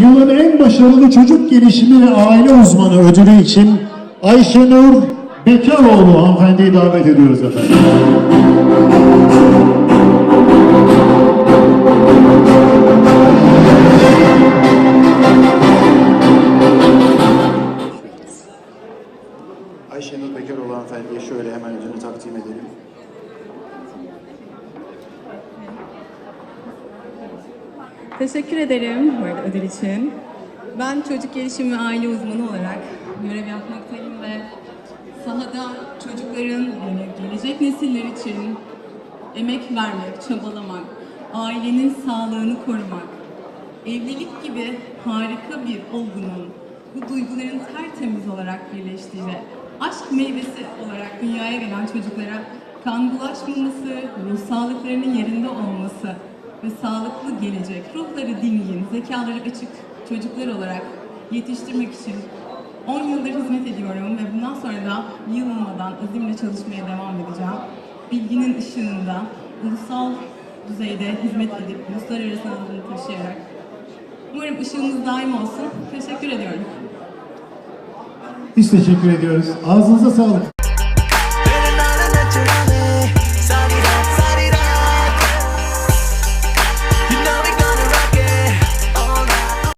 yılın en başarılı çocuk gelişimi ve aile uzmanı ödülü için Ayşenur Bekaroğlu hanımefendiyi davet ediyoruz efendim. Ayşenur Bekaroğlu hanımefendiye şöyle hemen ödülünü takdim edelim. Teşekkür ederim bu arada ödül için. Ben çocuk gelişimi ve aile uzmanı olarak görev yapmaktayım ve sahada çocukların yani gelecek nesiller için emek vermek, çabalamak, ailenin sağlığını korumak, evlilik gibi harika bir olgunun bu duyguların tertemiz olarak birleştiği ve aşk meyvesi olarak dünyaya gelen çocuklara kan bulaşmaması, ruh sağlıklarının yerinde olması ve sağlıklı gelecek, ruhları dingin, zekaları açık çocuklar olarak yetiştirmek için 10 yıldır hizmet ediyorum ve bundan sonra da yılmadan azimle çalışmaya devam edeceğim. Bilginin ışığında ulusal düzeyde hizmet edip uluslararası adını taşıyarak Umarım ışığınız daim olsun. Teşekkür ediyorum. Biz teşekkür ediyoruz. Ağzınıza sağlık.